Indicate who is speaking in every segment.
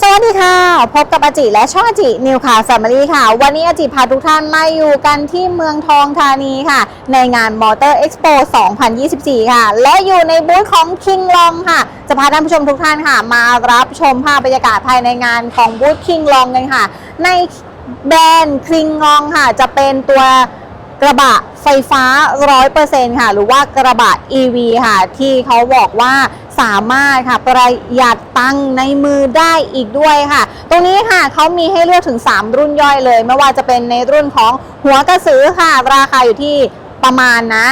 Speaker 1: สวัสดีค่ะ พบกับอาจิและช่องอาจินิวค่ะแฟมิลี่ค่ะ วันนี้อาจิพาทุกท่านมาอยู่กันที่เมืองทองธานีค่ะ ในงาน Motor Expo 2024 ค่ะ และอยู่ในบูธของ King Long ค่ะ จะพาท่านผู้ชมทุกท่านค่ะ มารับชมภาพบรรยากาศภายในงานของบูธ King Long กันค่ะ ในแบรนด์ King Long ค่ะ จะเป็นตัวกระบะไฟฟ้า 100%ค่ะ หรือว่ากระบะ EV ค่ะ ที่เขาบอกว่า สามารถค่ะประหยัดตังค์ในมือได้อีกด้วยค่ะ ตรงนี้ค่ะเขามีให้เลือกถึง 3 รุ่นย่อยเลย ไม่ว่าจะเป็นในรุ่นของหัวกระสือค่ะ ราคาอยู่ที่ประมาณนะ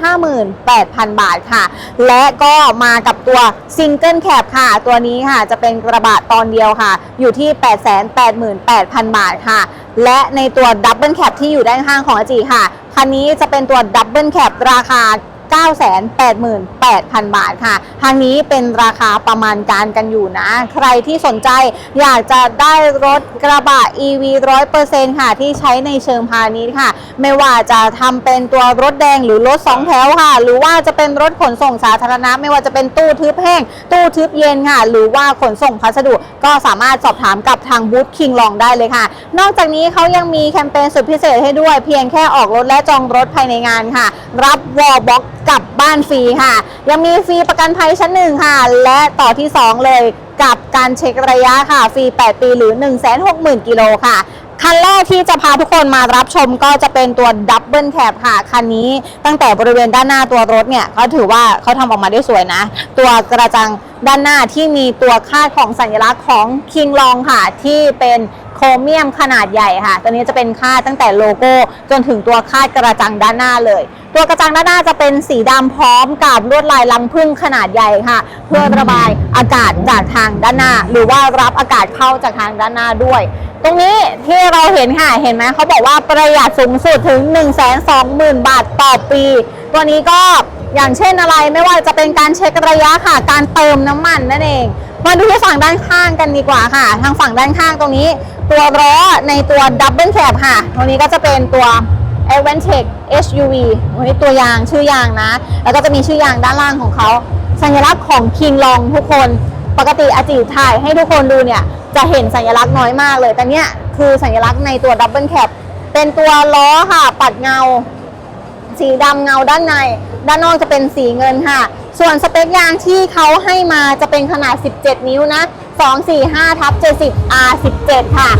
Speaker 1: 858,000 บาทค่ะ และก็มากับตัวซิงเกิลแคปค่ะ ตัวนี้ค่ะจะเป็นกระบะตอนเดียวค่ะ อยู่ที่ 888,000 บาทค่ะ และในตัวดับเบิลแคปที่อยู่ด้านข้างของอาจีค่ะ คันนี้จะเป็นตัวดับเบิลแคปราคา 988,000 บาทค่ะ ทางนี้เป็นราคาประมาณการกันอยู่นะ ใครที่สนใจอยากจะได้รถกระบะ EV 100%ค่ะ ที่ใช้ในเชิงพาณิชย์ค่ะ ไม่ว่าจะทำเป็นตัวรถแดงหรือรถ2แถวค่ะ หรือว่าจะเป็นรถขนส่งสาธารณะ ไม่ว่าจะเป็นตู้ทึบแห้ง ตู้ทึบเย็นค่ะ หรือว่าขนส่งพัสดุก็สามารถสอบถามกับทางบูธคิงลองได้เลยค่ะ นอกจากนี้เขายังมีแคมเปญสุดพิเศษให้ด้วย เพียงแค่ออกรถและจองรถภายในงานค่ะ รับวอลบ็อกกลับบ้านฟรีค่ะ ยังมีฟรีประกันภัยชั้นหนึ่งค่ะ และต่อที่ 2 เลยกับการเช็คระยะค่ะ ฟรี 8 ปีหรือ 160,000 กิโลค่ะ คันแรกที่จะพาทุกคนมารับชมก็จะเป็นตัวดับเบิลแคปค่ะ คันนี้ตั้งแต่บริเวณด้านหน้าตัวรถเนี่ย ก็ถือว่าเขาทำออกมาได้สวยนะ ตัวกระจัง ด้านหน้าที่มีตัวคาดของสัญลักษณ์ของ King Long ค่ะ ที่เป็นโครเมียมขนาดใหญ่ค่ะ ตัวนี้จะเป็นคาดตั้งแต่โลโก้จนถึงตัวคาดกระจังด้านหน้าเลย ตัวกระจังด้านหน้าจะเป็นสีดำพร้อมกับลวดลายลังพึ่งขนาดใหญ่ค่ะ เพื่อระบายอากาศจากทางด้านหน้า หรือว่ารับอากาศเข้าจากทางด้านหน้าด้วย ตรงนี้ที่เราเห็นค่ะเห็นไหมเขาบอกว่าประหยัดสูงสุดถึง 1 2 0 0 0 0 บาทต่อปี ตัวนี้ก็ อย่างเช่นอะไรไม่ว่าจะเป็นการเช็คระยะค่ะ การเติมน้ำมันนั่นเอง มาดูที่ฝั่งด้านข้างกันดีกว่าค่ะ ทางฝั่งด้านข้างตรงนี้ ตัวล้อในตัวดับเบิลแคปค่ะตรงนี้ก็จะเป็นตัว a v a n t e c SUV วันนี้ตัวยางชื่อยางนะ แล้วก็จะมีชื่อยางด้านล่างของเขา สัญลักษณ์ของ King Long ทุกคน ปกติอาจีถ่ายให้ทุกคนดูเนี่ย จะเห็นสัญลักษณ์น้อยมากเลย แต่เนี้ยคือสัญลักษณ์ในตัวดับเบิลแคปเป็นตัวล้อค่ะ ปัดเงา สีดำเงาด้านใน ด้านนอกจะเป็นสีเงินค่ะ ส่วนสเปคยางที่เขาให้มาจะเป็นขนาด 17 นิ้วนะ 245ทับ70 R17 ค่ะ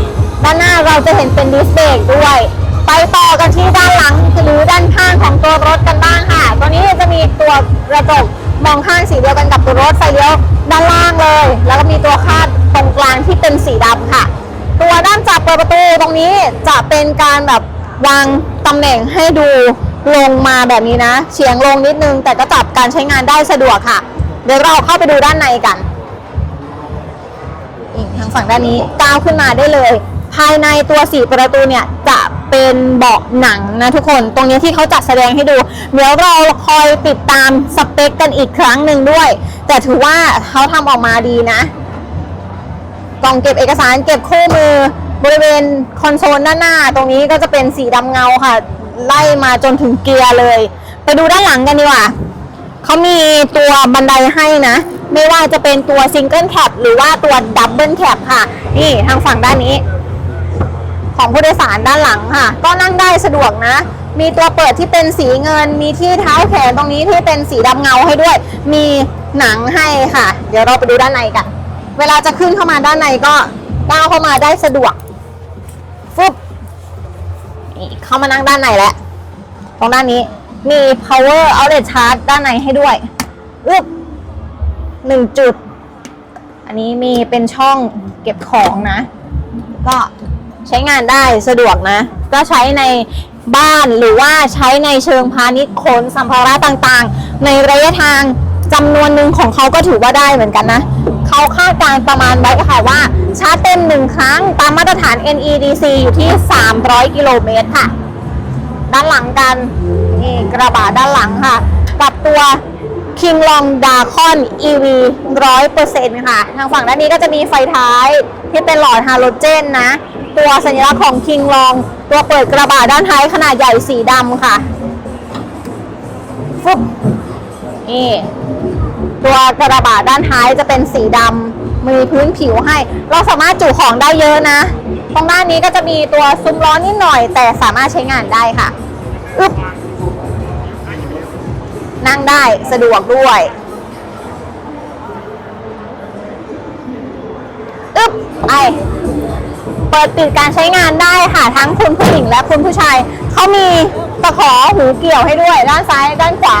Speaker 1: ด้านหน้าเราจะเห็นเป็นดิสเบรกด้วย ไปต่อกันที่ด้านหลังหรือด้านข้างของตัวรถกันบ้างค่ะ ตัวนี้จะมีตัวกระจกมองข้างสีเดียวกันกับตัวรถไฟเลี้ยวด้านล่างเลย แล้วก็มีตัวคาดตรงกลางที่เป็นสีดำค่ะ ตัวด้านจับเปิดประตูตรงนี้จะเป็นการแบบวางตำแหน่งให้ดู ลงมาแบบนี้นะเฉียงลงนิดนึง แต่ก็จับการใช้งานได้สะดวกค่ะ เดี๋ยวเราเข้าไปดูด้านในกันอีกทางฝั่งด้านนี้ก้าวขึ้นมาได้เลย ภายในตัวสีประตูเนี่ยจะเป็นเบาะหนังนะทุกคน ตรงนี้ที่เขาจัดแสดงให้ดู เดี๋ยวเราคอยติดตามสเปคกันอีกครั้งหนึ่งด้วย แต่ถือว่าเขาทำออกมาดีนะ กล่องเก็บเอกสารเก็บคู่มือบริเวณคอนโซลด้านหน้า ตรงนี้ก็จะเป็นสีดำเงาค่ะ ไล่มาจนถึงเกียร์เลย ไปดูด้านหลังกันดีกว่าเขามีตัวบันไดให้นะ ไม่ว่าจะเป็นตัวซิงเกิลแคปหรือว่าตัวดับเบิลแคปค่ะ นี่ทางฝั่งด้านนี้ ของผู้โดยสารด้านหลังค่ะ ก็นั่งได้สะดวกนะ มีตัวเปิดที่เป็นสีเงิน มีที่เท้าแขนตรงนี้ที่เป็นสีดำเงาให้ด้วย มีหนังให้ค่ะ เดี๋ยวเราไปดูด้านในกัน เวลาจะขึ้นเข้ามาด้านในก็ก้าวเข้ามาได้สะดวกฟึบ นี่เข้ามานั่งด้านในแล้วตรงด้านนี้มี power outlet charge ด้านในให้ด้วยอึบหนึ่งจุด อันนี้มีเป็นช่องเก็บของนะ ก็ใช้งานได้สะดวกนะ ก็ใช้ในบ้านหรือว่าใช้ในเชิงพาณิชย์ขนสัมภาระต่างๆ ในระยะทางจำนวนหนึ่งของเขาก็ถือว่าได้เหมือนกันนะ เขาคาดการประมาณไว้ค่ะว่าชาร์จเต็ม รั้งตามมาตรฐาน NEDC อยู่ที่ 300 กิโลเมตรค่ะ ด้านหลังกัน นี่กระบะด้านหลังค่ะ กับตัว King Long d a c o n EV 100%ค่ะ ทางฝั่งด้านนี้ก็จะมีไฟท้ายที่เป็นหลอดฮาโลเจนนะ ตัวสัญลักษณ์ของ King Long ตัวเปิดกระบะด้านท้ายขนาดใหญ่สีดำค่ะฟึบนี่ตัวกระบะด้านท้ายจะเป็นสีดำ มีพื้นผิวให้ เราสามารถจุของได้เยอะนะ ตรงด้านนี้ก็จะมีตัวซุ้มล้อนิดหน่อย แต่สามารถใช้งานได้ค่ะอึ๊บนั่งได้สะดวกด้วยอึ๊บไอเปิดปิดการใช้งานได้ค่ะ ทั้งคุณผู้หญิงและคุณผู้ชาย เขามีตะขอหูเกี่ยวให้ด้วย ด้านซ้ายด้านขวา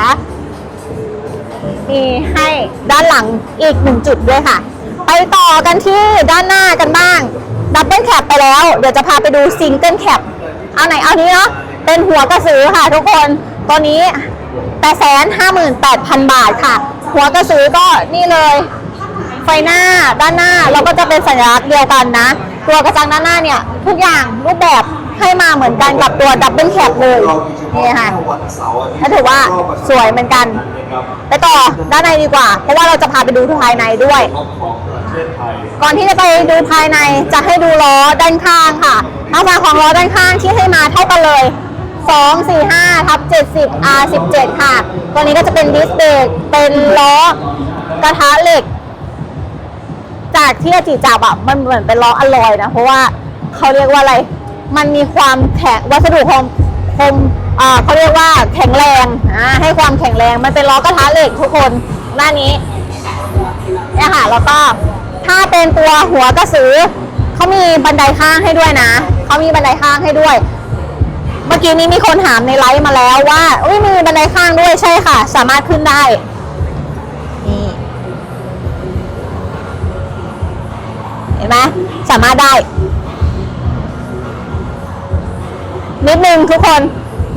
Speaker 1: มีให้ด้านหลังอีกหนึ่งจุดด้วยค่ะ ไปต่อกันที่ด้านหน้ากันบ้างดับเบิลแคปไปแล้ว เดี๋ยวจะพาไปดูซิงเกิลแคปเอาไหนเอานี้เนาะเป็นหัวกระสือค่ะทุกคนตัวนี้8 5 8 0 0 0บาทค่ะ หัวกระสือก็นี่เลย ไฟหน้าด้านหน้าเราก็จะเป็นสัญลักษณ์เดียวกันนะ ตัวกระจังด้านหน้าเนี่ย ทุกอย่างรูปแบบให้มาเหมือนกันกับตัวดับเบิลแคปเลยนี่ค่ะก็ถือว่าสวยเหมือนกัน ไปต่อด้านในดีกว่า เพราะว่าเราจะพาไปดูภายในด้วย ก่อนที่จะไปดูภายในจะให้ดูล้อด้านข้างค่ะทางฝั่งของล้อด้านข้างที่ให้มาเท่ากันเลย2 4 5ทับ70 R 17 ค่ะ ตัวนี้ก็จะเป็นดิสเบรกเป็นล้อกระทะเหล็ก จากที่อาจิจับอะมันเหมือนเป็นล้ออลลอยนะ เพราะว่าเขาเรียกว่าอะไร มันมีความแข็งวัสดุคมคมอ่าเขาเรียกว่าแข็งแรงอ่าให้ความแข็งแรง มันเป็นล้อกระทะเหล็กทุกคนหน้านี้เนี่ยค่ะแล้วก็ ถ้าเป็นตัวหัวกระสือเขามีบันไดข้างให้ด้วยนะเขามีบันไดข้างให้ด้วย เมื่อกี้นี้มีคนถามในไลฟ์มาแล้วว่าอุ้ยมีบันไดข้างด้วยใช่ค่ะ สามารถขึ้นได้นี่เห็นไหมสามารถได้ นิดนึงทุกคน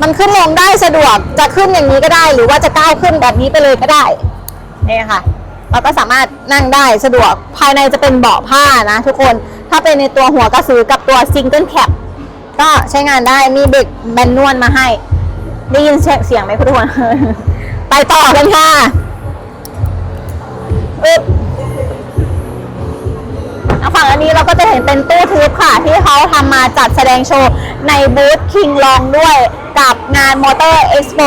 Speaker 1: มันขึ้นลงได้สะดวกจะขึ้นอย่างนี้ก็ได้ หรือว่าจะก้าวขึ้นแบบนี้ไปเลยก็ได้นี่ค่ะ เราก็สามารถนั่งได้สะดวกภายในจะเป็นเบาะผ้านะทุกคนถ้าเป็นในตัวหัวกระสือกับตัวซิงเกิลแคปก็ใช้งานได้มีเบรกแมนนวลมาให้ ได้ยินเสียงไหมคุณทุกคน ไปต่อกันค่ะอึ๊บทางฝั่งอันนี้เราก็จะเห็นเป็นตู้ทึบค่ะ ที่เขาทำมาจัดแสดงโชว์ในบูธคิงลองด้วยกับงานมอเตอร์เอ็กซ์โป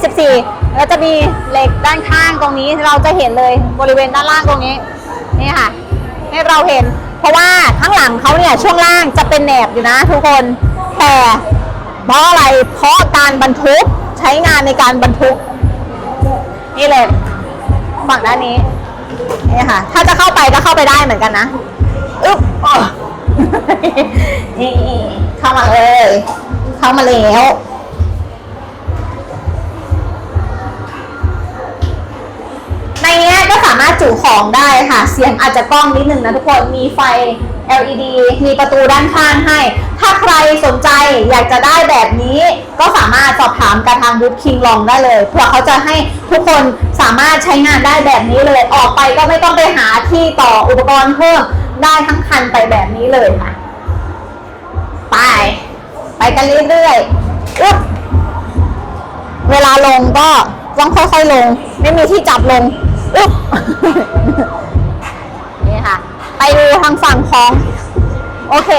Speaker 1: 2024 แล้วจะมีเหล็กด้านข้างตรงนี้เราจะเห็นเลยบริเวณด้านล่างตรงนี้นี่ค่ะให้เราเห็น เพราะว่าข้างหลังเขาเนี่ยช่วงล่างจะเป็นแหนบอยู่นะ ทุกคนแต่เพราะอะไรเพราะการบรรทุกใช้งานในการบรรทุก นี่เลยฝั่งด้านนี้นี่ค่ะ ถ้าจะเข้าไปก็เข้าไปได้เหมือนกันนะอึ๊บอ๋อนี่เข้ามาเลย เข้ามาแล้ว ในนี้ก็สามารถจุของได้ค่ะ เสียงอาจจะกล้องนิดนึงนะทุกคน มีไฟ LED มีประตูด้านข้างให้ ถ้าใครสนใจอยากจะได้แบบนี้ ก็สามารถสอบถามกับทางบูธคิงลองได้เลย เพื่อเขาจะให้ทุกคนสามารถใช้งานได้แบบนี้เลย ออกไปก็ไม่ต้องไปหาที่ต่ออุปกรณ์เพิ่ม ได้ทั้งคันไปแบบนี้เลยค่ะ ไป ไปกันเรื่อยๆอึ๊บเวลาลงก็ต้องค่อยๆลง ไม่มีที่จับลง อึ๊บ นี่ค่ะ ไปดูทางฝั่งของ โอเค